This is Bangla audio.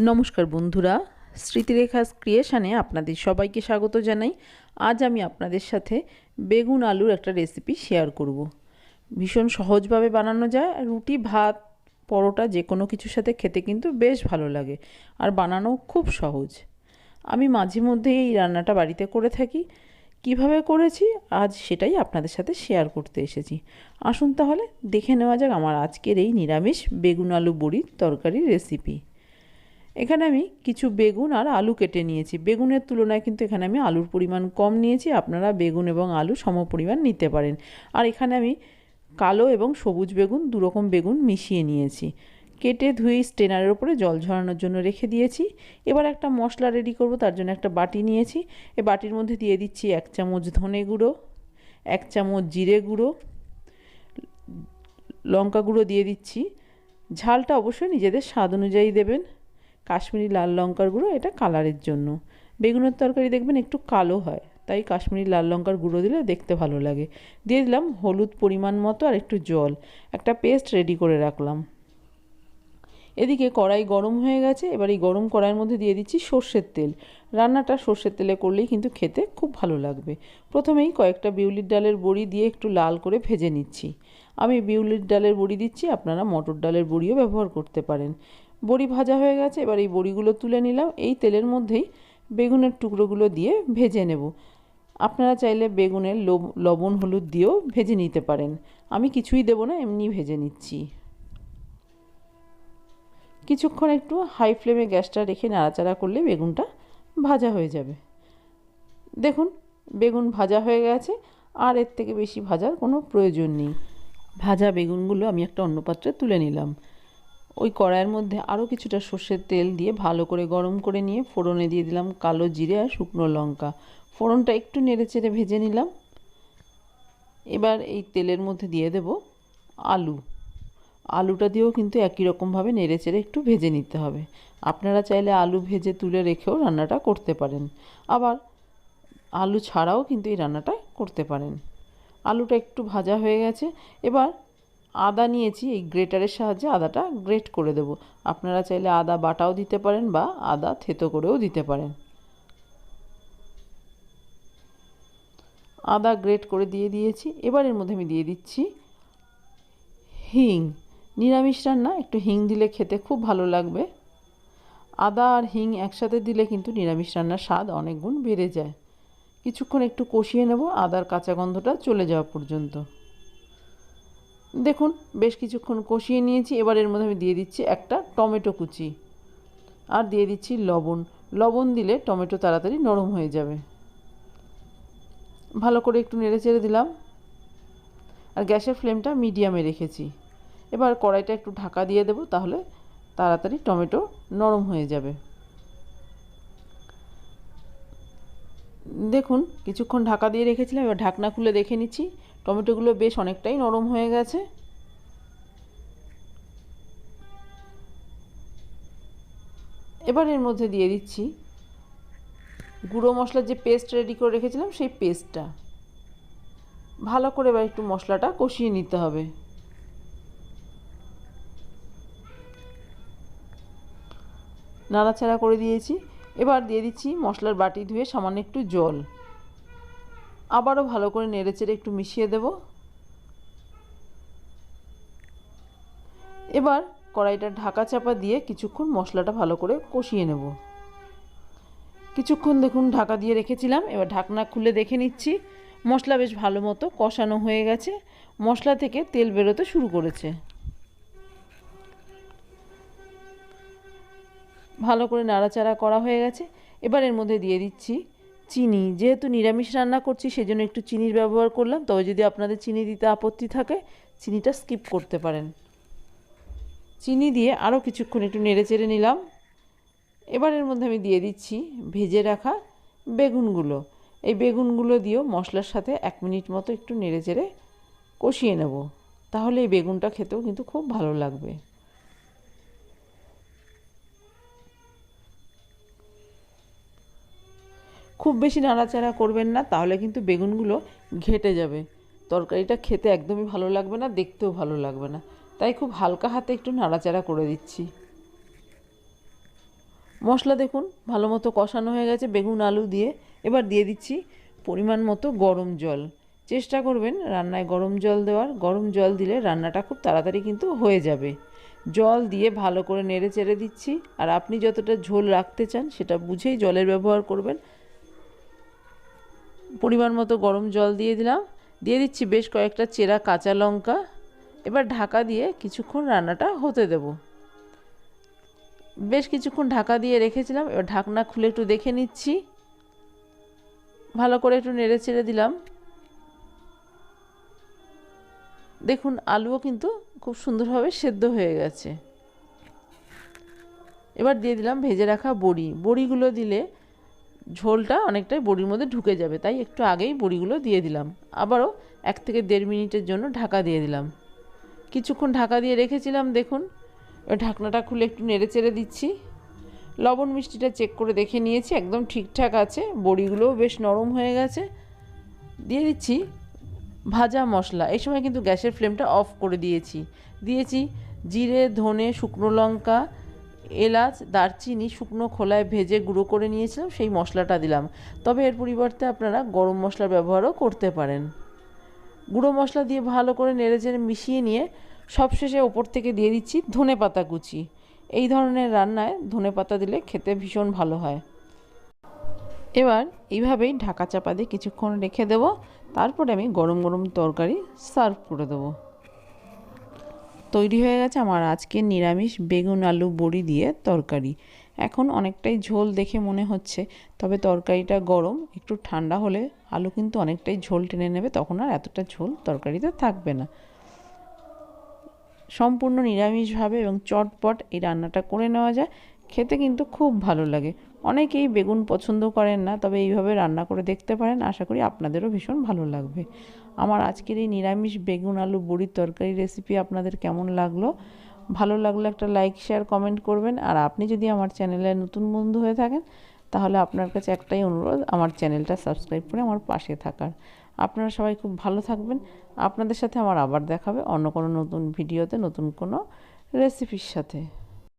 নমস্কার বন্ধুরা স্মৃতিরেখা ক্রিয়েশানে আপনাদের সবাইকে স্বাগত জানাই। আজ আমি আপনাদের সাথে বেগুন আলুর একটা রেসিপি শেয়ার করব। ভীষণ সহজভাবে বানানো যায়। রুটি, ভাত, পরোটা যে কোনো কিছুর সাথে খেতে কিন্তু বেশ ভালো লাগে আর বানানো খুব সহজ। আমি মাঝে মধ্যে এই রান্নাটা বাড়িতে করে থাকি। কীভাবে করেছি? আজ সেটাই আপনাদের সাথে শেয়ার করতে এসেছি। আসুন তাহলে দেখে নেওয়া যাক আমার আজকের এই নিরামিষ বেগুন আলু বড়ির তরকারির রেসিপি এখানে আমি কিছু বেগুন আর আলু কেটে নিয়েছি। বেগুনের তুলনায় কিন্তু এখানে আমি আলুর পরিমাণ কম নিয়েছি। আপনারা বেগুন এবং আলু সম পরিমাণ নিতে পারেন। আর এখানে আমি কালো এবং সবুজ বেগুন দুরকম বেগুন মিশিয়ে নিয়েছি। কেটে ধুয়ে স্টেনারের ওপরে জল ঝরানোর জন্য রেখে দিয়েছি। এবার একটা মশলা রেডি করব, তার জন্য একটা বাটি নিয়েছি। এ বাটির মধ্যে দিয়ে দিচ্ছি এক চামচ ধনে গুঁড়ো, এক চামচ জিরে গুঁড়ো, লঙ্কা গুঁড়ো দিয়ে দিচ্ছি। ঝালটা অবশ্যই নিজেদের স্বাদ অনুযায়ী দেবেন। কাশ্মীরি লাল লঙ্কার গুঁড়ো, এটা কালারের জন্য। বেগুনের তরকারি দেখবেন একটু কালো হয়, তাই কাশ্মীরি লাল লঙ্কার গুঁড়ো দিলে দেখতে ভালো লাগে। দিয়ে দিলাম হলুদ পরিমাণ মতো আর একটু জল। একটা পেস্ট রেডি করে রাখলাম। এদিকে কড়াই গরম হয়ে গেছে, এবার এই গরম কড়াইয়ের মধ্যে দিয়ে দিচ্ছি সর্ষের তেল। রান্নাটা সর্ষের তেলে করলেই কিন্তু খেতে খুব ভালো লাগবে। প্রথমেই কয়েকটা বিউলির ডালের বড়ি দিয়ে একটু লাল করে ভেজে নিচ্ছি। আমি বিউলির ডালের বড়ি দিচ্ছি, আপনারা মটর ডালের বড়িও ব্যবহার করতে পারেন। বড়ি ভাজা হয়ে গেছে, এবার এই বড়িগুলো তুলে নিলাম। এই তেলের মধ্যেই বেগুনের টুকরোগুলো দিয়ে ভেজে নেব। আপনারা চাইলে বেগুনের লবণ, হলুদ দিয়েও ভেজে নিতে পারেন। আমি কিছুই দেবো না, এমনি ভেজে নিচ্ছি। কিছুক্ষণ একটু হাই ফ্লেমে গ্যাসটা রেখে নাড়াচাড়া করলে বেগুনটা ভাজা হয়ে যাবে। দেখুন, বেগুন ভাজা হয়ে গেছে, আর এর থেকে বেশি ভাজার কোনো প্রয়োজন নেই। ভাজা বেগুনগুলো আমি একটা অন্য পাত্রে তুলে নিলাম। ওই কড়াইয়ের মধ্যে আরও কিছুটা সর্ষের তেল দিয়ে ভালো করে গরম করে নিয়ে ফোড়নে দিয়ে দিলাম কালো জিরে আর শুকনো লঙ্কা। ফোড়নটা একটু নেড়ে চেড়ে ভেজে নিলাম। এবার এই তেলের মধ্যে দিয়ে দেব আলু। আলুটা দিয়েও কিন্তু একই রকমভাবে নেড়ে চেড়ে একটু ভেজে নিতে হবে। আপনারা চাইলে আলু ভেজে তুলে রেখেও রান্নাটা করতে পারেন। আবার আলু ছাড়াও কিন্তু এই রান্নাটা করতে পারেন। আলুটা একটু ভাজা হয়ে গেছে। এবার আদা নিয়েছি, এই গ্রেটারের সাহায্যে আদাটা গ্রেট করে দেব। আপনারা চাইলে আদা বাটাও দিতে পারেন বা আদা থেতো করেও দিতে পারেন। আদা গ্রেট করে দিয়ে দিয়েছি। এবার এর মধ্যে আমি দিয়ে দিচ্ছি হিং। নিরামিষ রান্না, একটু হিং দিলে খেতে খুব ভালো লাগবে। আদা আর হিং একসাথে দিলে কিন্তু নিরামিষ রান্নার স্বাদ অনেক গুণ বেড়ে যায়। কিছুক্ষণ একটু কষিয়ে নেব, আদার কাঁচা গন্ধটা চলে যাওয়া পর্যন্ত। দেখুন, বেশ কিছুক্ষণ কষিয়ে নিয়েছি, এবার এর মধ্যে আমি দিয়ে দিচ্ছি একটা টমেটো কুচি। আর দিয়ে দিচ্ছি লবণ। লবণ দিলে টমেটো তাড়াতাড়ি নরম হয়ে যাবে। ভালো করে একটু নেড়ে চেড়ে দিলাম। আর গ্যাসের ফ্লেমটা মিডিয়ামে রেখেছি। এবার কড়াইটা একটু ঢাকা দিয়ে দেবো, তাহলে তাড়াতাড়ি টমেটো নরম হয়ে যাবে। দেখুন, কিছুক্ষণ ঢাকা দিয়ে রেখেছিলাম, এবার ঢাকনা খুলে দেখে নিচ্ছি। টমেটোগুলো বেশ অনেকটাই নরম হয়ে গেছে। এবার এর মধ্যে দিয়ে দিচ্ছি গুঁড়ো মশলার যে পেস্ট রেডি করে রেখেছিলাম, সেই পেস্টটা ভালো করে এবার একটু মশলাটা কষিয়ে নিতে হবে। নাড়াচাড়া করে দিয়েছি। এবার দিয়ে দিচ্ছি মশলার বাটি ধুয়ে সামান্য একটু জল। আবারও ভালো করে নেড়েচেড়ে একটু মিশিয়ে দেব। এবার কড়াইটা ঢাকা চাপা দিয়ে কিছুক্ষণ মশলাটা ভালো করে কষিয়ে নেব। কিছুক্ষণ দেখুন ঢাকা দিয়ে রেখেছিলাম, এবার ঢাকনা খুলে দেখে নিচ্ছি। মশলা বেশ ভালো মতো কষানো হয়ে গেছে। মশলা থেকে তেল বেরোতে শুরু করেছে। ভালো করে নাড়াচাড়া করা হয়ে গেছে। এবার এর মধ্যে দিয়ে দিচ্ছি চিনি, যেহেতু নিরামিষ রান্না করছি, সেজন্য একটু চিনির ব্যবহার করলাম। তবে যদি আপনাদের চিনি দিতে আপত্তি থাকে, চিনিটা স্কিপ করতে পারেন। চিনি দিয়ে আরও কিছুক্ষণ একটু নেড়ে চেড়ে নিলাম। এবার এর মধ্যে আমি দিয়ে দিচ্ছি ভেজে রাখা বেগুনগুলো। এই বেগুনগুলো দিয়েও মশলার সাথে এক মিনিট মতো একটু নেড়ে চেড়ে কষিয়ে নেব। তাহলে এই বেগুনটা খেতেও কিন্তু খুব ভালো লাগবে। খুব বেশি নাড়াচাড়া করবেন না, তাহলে কিন্তু বেগুনগুলো ঘেটে যাবে। তরকারিটা খেতে একদমই ভালো লাগবে না, দেখতেও ভালো লাগবে না। তাই খুব হালকা হাতে একটু নাড়াচাড়া করে দিচ্ছি। মশলা দেখুন, ভালো মতো কষানো হয়ে গেছে বেগুন আলু দিয়ে। এবার দিয়ে দিচ্ছি পরিমাণ মতো গরম জল। চেষ্টা করবেন রান্নায় গরম জল দেওয়ার। গরম জল দিলে রান্নাটা খুব তাড়াতাড়ি কিন্তু হয়ে যাবে। জল দিয়ে ভালো করে নেড়ে চেড়ে দিচ্ছি। আর আপনি যতটা ঝোল রাখতে চান সেটা বুঝেই জলের ব্যবহার করবেন। পরিমাণ মতো গরম জল দিয়ে দিলাম। দিয়ে দিচ্ছি বেশ কয়েকটা চেরা কাঁচা লঙ্কা। এবার ঢাকা দিয়ে কিছুক্ষণ রান্নাটা হতে দেব। বেশ কিছুক্ষণ ঢাকা দিয়ে রেখেছিলাম। এবার ঢাকনা খুলে একটু দেখে নিচ্ছি। ভালো করে একটু নেড়ে চেড়ে দিলাম। দেখুন, আলুও কিন্তু খুব সুন্দরভাবে সেদ্ধ হয়ে গেছে। এবার দিয়ে দিলাম ভেজে রাখা বড়ি। বড়িগুলো দিলে ঝোলটা অনেকটাই বড়ির মধ্যে ঢুকে যাবে, তাই একটু আগেই বড়িগুলো দিয়ে দিলাম। আবারও এক থেকে দেড় মিনিটের জন্য ঢাকা দিয়ে দিলাম। কিছুক্ষণ ঢাকা দিয়ে রেখেছিলাম, দেখুন। ঢাকনাটা খুলে একটু নেড়ে চেড়ে দিচ্ছি। লবণ মিষ্টিটা চেক করে দেখে নিয়েছি, একদম ঠিকঠাক আছে, বড়িগুলোও বেশ নরম হয়ে গেছে। দিয়ে দিচ্ছি ভাজা মশলা, এই সময় কিন্তু গ্যাসের ফ্লেমটা অফ করে দিয়েছি। দিয়েছি জিরে, ধনে, শুকনো লঙ্কা এলাচ, দারচিনি, শুকনো খোলায় ভেজে গুঁড়ো করে নিয়েছিলাম, সেই মশলাটা দিলাম। তবে এর পরিবর্তে আপনারা গরম মশলার ব্যবহারও করতে পারেন। গুঁড়ো মশলা দিয়ে ভালো করে নেড়ে চেড়ে মিশিয়ে নিয়ে সবশেষে ওপর থেকে দিয়ে দিচ্ছি ধনে পাতা কুচি। এই ধরনের রান্নায় ধনে পাতা দিলে খেতে ভীষণ ভালো হয়। এবার এইভাবেই ঢাকা চাপা দিয়ে কিছুক্ষণ রেখে দেব। তারপরে আমি গরম গরম তরকারি সার্ভ করে দেবো। তৈরি হয়ে গেছে আমার আজকে নিরামিষ বেগুন আলু বড়ি দিয়ে তরকারি। এখন অনেকটাই ঝোল দেখে মনে হচ্ছে, তবে তরকারিটা গরম, একটু ঠান্ডা হলে আলু কিন্তু অনেকটাই ঝোল টেনে নেবে, তখন আর এতটা ঝোল তরকারিতে থাকবে না। সম্পূর্ণ নিরামিষভাবে এবং চটপট এই রান্নাটা করে নেওয়া যায়, খেতে কিন্তু খুব ভালো লাগে। অনেকেই বেগুন পছন্দ করেন না, তবে এইভাবে রান্না করে দেখতে পারেন, আশা করি আপনাদেরও ভীষণ ভালো লাগবে। আমার আজকের এই নিরামিষ বেগুন আলু বড়ির তরকারি রেসিপি আপনাদের কেমন লাগল? ভালো লাগলে একটা লাইক শেয়ার কমেন্ট করবেন। আর আপনি যদি আমার চ্যানেলে নতুন বন্ধু হয়ে থাকেন, তাহলে আপনার কাছে একটাই অনুরোধ, আমার চ্যানেলটা সাবস্ক্রাইব করে আমার পাশে থাকার। আপনারা সবাই খুব ভালো থাকবেন। আপনাদের সাথে আমার আবার দেখাবে অন্য কোনো নতুন ভিডিওতে নতুন কোনো রেসিপির সাথে।